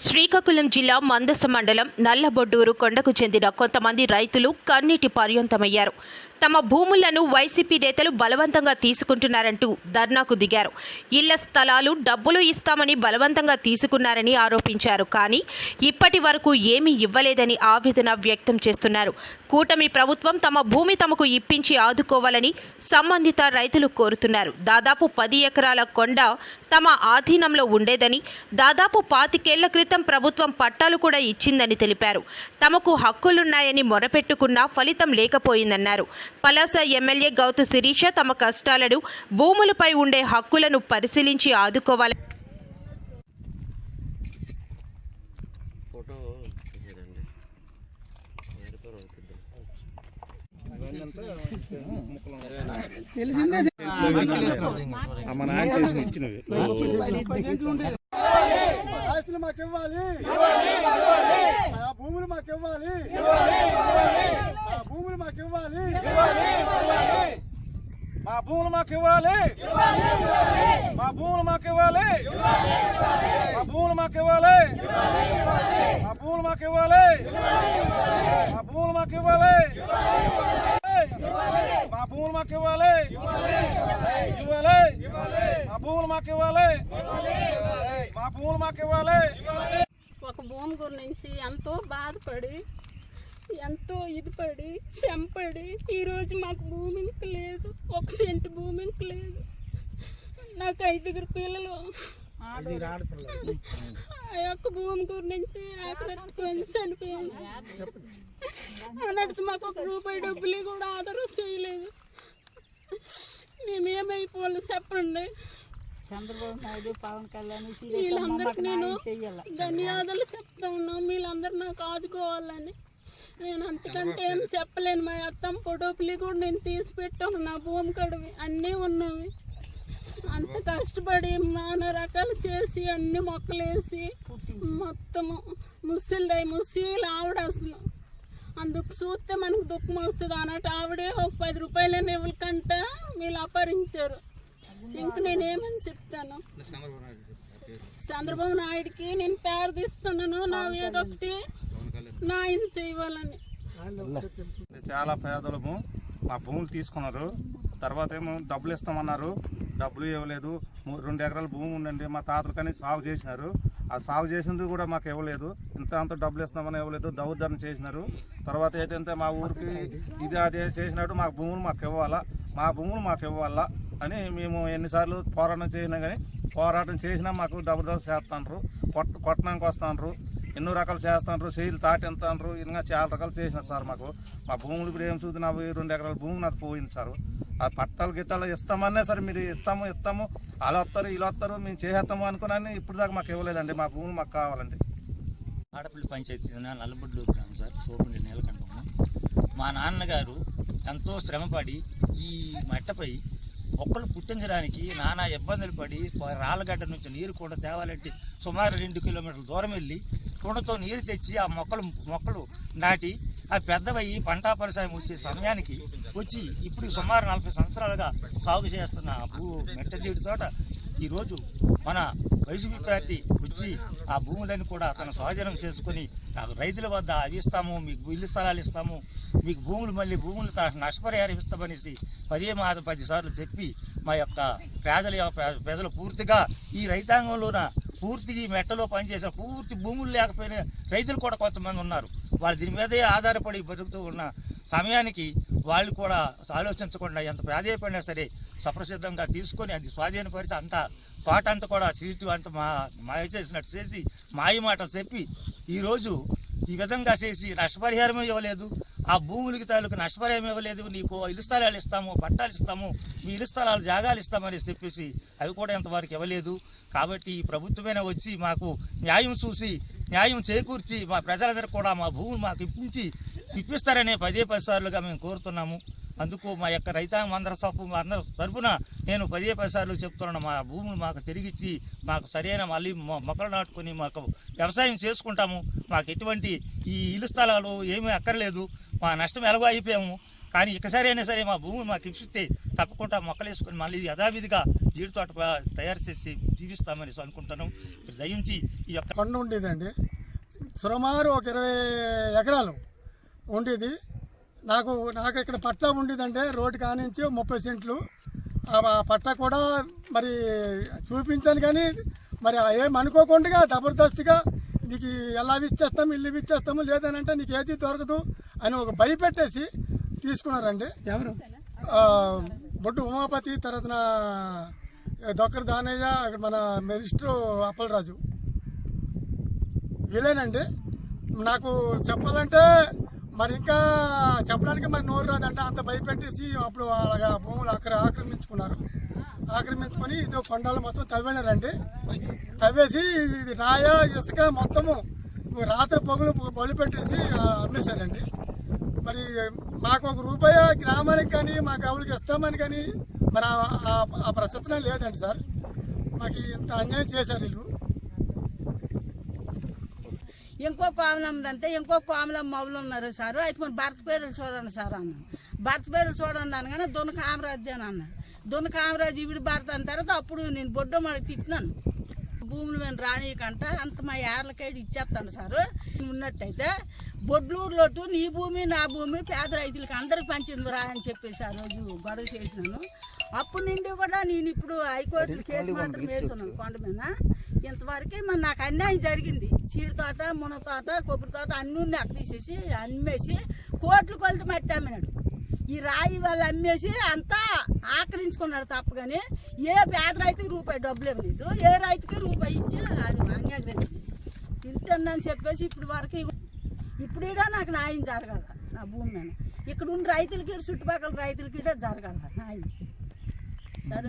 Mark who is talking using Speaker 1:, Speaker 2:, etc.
Speaker 1: శ్రీకాకుళం జిల్లా మందస మండలం నల్లబొడ్డూరు కొండకు చెందిన కొంతమంది రైతులు కన్నీటి పర్యంతమయ్యారు తమ భూములను వైసీపీ నేతలు బలవంతంగా తీసుకుంటున్నారంటూ ధర్నాకు దిగారు. ఇళ్ళ స్థలాలు డబ్బులు ఇస్తామని బలవంతంగా తీసుకున్నారని ఆరోపించారు. కానీ ఇప్పటి వరకు ఏమీ ఇవ్వలేదని ఆవేదన వ్యక్తం చేస్తున్నారు. కూటమి ప్రభుత్వం తమ భూమి తమకు ఇప్పించి ఆదుకోవాలని సంబంధిత రైతులు కోరుతున్నారు. దాదాపు పది ఎకరాల కొండ తమ ఆధీనంలో ఉండేదని దాదాపు పాతికేళ్ళ క్రితం ప్రభుత్వం పట్టాలు కూడా ఇచ్చిందని తెలిపారు. తమకు హక్కులున్నాయని మొరపెట్టుకున్నా ఫలితం లేకపోయిందన్నారు. పలాస ఎమ్మెల్యే గౌతు శిరీష తమ కష్టాలను భూములపై ఉండే హక్కులను పరిశీలించి ఆదుకోవాలని
Speaker 2: ఫోటో
Speaker 3: ఆస్తులు మాకు ఇవ్వాలి ఆ భూములు మాకు ఇవ్వాలి ఆ భూములు మాకు ఇవ్వాలి
Speaker 4: మా భూములు మాకు ఇవ్వాలి మా భూములు మాకు ఇవ్వాలి మా భూములు మాకు ఇవ్వాలి మా భూములు మాకు ఇవ్వాలి మా భూములు మాకు ఇవ్వాలి. భూములు మాకు ఇవ్వాలి. ఇవ్వాలి. మా భూములు మాకు ఇవ్వాలి. మా భూములు మాకు ఇవ్వాలి.
Speaker 5: ఒక భూమి గురించి ఎంతో బాధపడి ఎంతో ఇది పడి చెంపడి ఈరోజు మాకు భూమి ఇంక లేదు. ఒక సెంటు భూమి లేదు. నాకు ఐదుగురు పిల్లలు. ఆ యొక్క భూమి గురించి చనిపోయింది అన్నట్టు మాకు ఒక రూపాయి డబ్బులు కూడా ఆధారం చేయలేదు. మేమేమైపోవాలి చెప్పండి?
Speaker 6: చంద్రబాబు నాయుడు పవన్ కళ్యాణ్
Speaker 5: వీళ్ళందరికీ నేను ధన్యవాదాలు చెప్తా ఉన్నా. వీళ్ళందరూ నాకు ఆదుకోవాలని. నేను అంతకంటే ఏం చెప్పలేను. మా అత్తమ్మ ఫోటోపులి కూడా నేను తీసి పెట్టాను. నా భూమి కడవి అన్నీ ఉన్నవి. అంత కష్టపడి నానా రకాలు చేసి అన్ని మొక్కలేసి మొత్తము ముసిల్దాయి ముసీలు ఆవిడ అసలు అందుకు చూస్తే మనకు దుఃఖం వస్తుంది అన్నట్టు ఆవిడే ఒక పది రూపాయలు ఇవ్వకంట వీళ్ళు అపహరించారు. ఇంక నేనేమని చెప్తాను? చంద్రబాబు నాయుడికి నేను పేరు తీస్తున్నాను నా ఏదొకటి నా ఆయన చేయాలని.
Speaker 4: చాలా పేదలము. మా భూములు తీసుకున్నారు. తర్వాత ఏమో డబ్బులు ఇస్తామన్నారు డబ్బులు ఇవ్వలేదు. మూ- రెండు ఎకరాల భూమి ఉండండి మా తాతలు కానీ సాగు చేసినారు. ఆ సాగు చేసింది కూడా మాకు ఇవ్వలేదు. ఇంత అంత డబ్బులు ఇస్తామని ఇవ్వలేదు. దౌర్జన్యం చేసినారు. తర్వాత ఏంటంటే మా ఊరికి ఇది అది చేసినట్టు మా భూములు మాకు ఇవ్వాలా? మా భూములు మాకు ఇవ్వాలా? అని మేము ఎన్నిసార్లు పోరాటం చేసినా కానీ పోరాటం చేసినా మాకు దబర్దస్త్ చేస్తాండ్రు. కొట్ట కొట్టడానికి వస్తాండ్రు. ఎన్నో రకాలు చేస్తాండ్రు. చేతులు తాటి ఇంకా చాలా రకాలు చేసినారు సార్ మాకు. మా భూములు ఇప్పుడు ఏం చూద్దాం నాకు రెండు ఎకరాల భూమి నాకు పోయింది సార్. ఆ పట్టాలు గిట్టాలు ఇస్తామన్నా సరే మీరు ఇస్తాము ఇస్తాము. అలా వస్తారు ఇలా వస్తారు మేము చేసేస్తాము అనుకున్నాను ఇప్పుడు దాకా మాకు ఇవ్వలేదండి. మా భూములు మాకు కావాలండి.
Speaker 7: ఆడపల్లి పంచాయతీ చెందిన నల్లబొడ్లు గ్రామం సార్. కోపండి నీలకంఠము మా నాన్నగారు ఎంతో శ్రమపడి ఈ మట్టపై మొక్కలు పుట్టించడానికి నానా ఇబ్బందులు పడి రాళ్ళగడ్డ నుంచి నీరు కూడా తేవాలంటే సుమారు రెండు కిలోమీటర్ల దూరం వెళ్ళి కుండతో నీరు తెచ్చి ఆ మొక్కలు మొక్కలు నాటి ఆ పెద్దవయ్యి పంటా పరిశ్రమ వచ్చే సమయానికి వచ్చి ఇప్పుడు సుమారు నలభై సంవత్సరాలుగా సాగు చేస్తున్న భూ మెట్టజీడి తోట ఈరోజు మన వైసీపీ పార్టీ వచ్చి ఆ భూములను కూడా తన స్వాధీనం చేసుకుని రైతుల వద్ద అవి ఇస్తాము మీకు ఇల్లు స్థలాలు ఇస్తాము మీకు భూములు మళ్ళీ భూములు నష్టపరిహారం ఇస్తామనేసి పదే మాట పది సార్లు చెప్పి మా యొక్క పేదల యొక్క ప్రజలు పూర్తిగా ఈ రైతాంగంలోన పూర్తి ఈ మెట్టలో పనిచేసిన పూర్తి భూములు లేకపోయినా రైతులు కూడా కొంతమంది ఉన్నారు. వాళ్ళు దీని మీదే ఆధారపడి బతుకుతూ ఉన్న సమయానికి వాళ్ళు కూడా ఆలోచించకుండా ఎంత ప్రాధాన్యపడినా సరే సప్రసిద్ధంగా తీసుకొని అది స్వాధీనపరిచి అంత తోట అంతా కూడా చీటు అంత మా మాయ చేసినట్టు చేసి మాయ మాటలు చెప్పి ఈరోజు ఈ విధంగా చేసి నష్టపరిహారం ఇవ్వలేదు. ఆ భూములకి తాలూకు నష్టపరిహారం ఇవ్వలేదు. నీకు ఇల్లు స్థలాలు ఇస్తాము పట్టాలు ఇస్తాము మీ ఇల్లు స్థలాలు జాగాలు ఇస్తామని చెప్పేసి అవి కూడా ఇంతవరకు ఇవ్వలేదు. కాబట్టి ఈ ప్రభుత్వమైన వచ్చి మాకు న్యాయం చూసి న్యాయం చేకూర్చి మా ప్రజలందరూ కూడా మా భూములు మాకు ఇప్పించి ఇప్పిస్తారని పదే పది సార్లుగా మేము కోరుతున్నాము. అందుకు మా యొక్క రైతాంగ అందరి సొప్పు అందరి తరఫున నేను పదే పది సార్లు చెప్తున్నాను. మా భూములు మాకు తిరిగిచ్చి మాకు సరైన మళ్ళీ మొక్కలు నాటుకొని మాకు వ్యవసాయం చేసుకుంటాము. మాకు ఎటువంటి ఈ ఇల్లు స్థలాలు ఏమీ అక్కర్లేదు. మా నష్టం ఎలాగో అయిపోయాము. కానీ ఇకసారి అయినా సరే మా భూమిని మాకు ఇప్పిస్తే తప్పకుండా మొక్కలు వేసుకొని మళ్ళీ యథావిధిగా జీడి తోట తయారు చేసి జీవిస్తామని అనుకుంటున్నాం. దయించి ఈ యొక్క
Speaker 3: కొండ ఉండేదండి. సుమారు ఒక ఇరవై ఎకరాలు. ఉండేది. నాకు నాకు ఇక్కడ పట్టా ఉండేదంటే రోడ్డు కానించి ముప్పై సెంట్లు. ఆ పట్టా కూడా మరి చూపించాను కానీ మరి ఏం అనుకోకుండా జబర్దస్తిగా నీకు ఎలా ఇచ్చేస్తాము ఇల్లు ఇచ్చేస్తాము లేదనంటే నీకు ఏది దొరకదు అని ఒక భయపెట్టేసి తీసుకున్నారండి. ఎవరు? బొడ్డు ఉమాపతి తర్వాత దొక్కర దానయ్య అక్కడ మన మినిస్టర్ అప్పలరాజు. వీలేనండి నాకు చెప్పాలంటే మరి ఇంకా చెప్పడానికి మరి నోరు రాదంటే. అంత భయపెట్టేసి అప్పుడు అలాగా భూములు అక్కడ ఆక్రమించుకున్నారు. ఆక్రమించుకొని ఇది కొండలు మొత్తం తవ్వినారండి. తవ్వేసి ఇది రాయ ఇసుక మొత్తము రాత్రి పొగలు బలి పెట్టేసి అమ్మేశారండి. మరి మాకు ఒక రూపాయి గ్రామానికి కానీ మా కవులకి ఇస్తామని కానీ మరి ఆ- ఆ- లేదండి సార్. మాకు ఇంత అన్యాయం చేశారు వీళ్ళు.
Speaker 6: ఇంకో కోమలం ఉందంటే ఇంకో కోమలం మౌలు ఉన్నారు సార్. అయితే మన భర్త పేర్లు చూడండి సార్ అన్న. భర్త పేర్లు చూడండి అనగానే దున్న కామరాజు అని అన్న. దున్న కామరాజు ఇవిడి భర్త అన్న తర్వాత అప్పుడు నేను బొడ్డు మరి తిట్టినాను. భూములు మేము రానియకంట అంత మా ఏర్లకైడు ఇచ్చేస్తాను సార్. ఉన్నట్టయితే బొడ్లూరులోటు నీ భూమి నా భూమి పేద రైతులకి అందరికి పంచింది రా అని చెప్పేసి ఆ రోజు గొడవ చేసినాను. అప్పటి నుండి కూడా నేను ఇప్పుడు హైకోర్టు కేసు మాత్రం వేస్తున్నాను కొండ మీద. ఇంతవరకు మరి నాకు అన్యాయం జరిగింది. చీడి తోట మున తోట కొబ్బరి తోట అన్నీ ఉన్నాయి. అక్కడ తీసేసి అమ్మేసి కోట్లు కొలిత మట్టి అమ్మినాడు. ఈ రాయి వాళ్ళు అమ్మేసి అంతా ఆక్రమించుకున్నాడు తప్ప కానీ ఏ పేద రైతుకి రూపాయి డబ్బులు ఇవ్వలేదు. ఏ రైతుకి రూపాయి ఇచ్చి అది అంగీకరించింది ఇంతని చెప్పేసి ఇప్పుడు వరకు ఇప్పుడు నాకు న్యాయం జరగాల నా భూమి మీద. ఇక్కడ ఉన్న రైతులకి చుట్టుపక్కల రైతులకి జరగాల న్యాయం. సరే.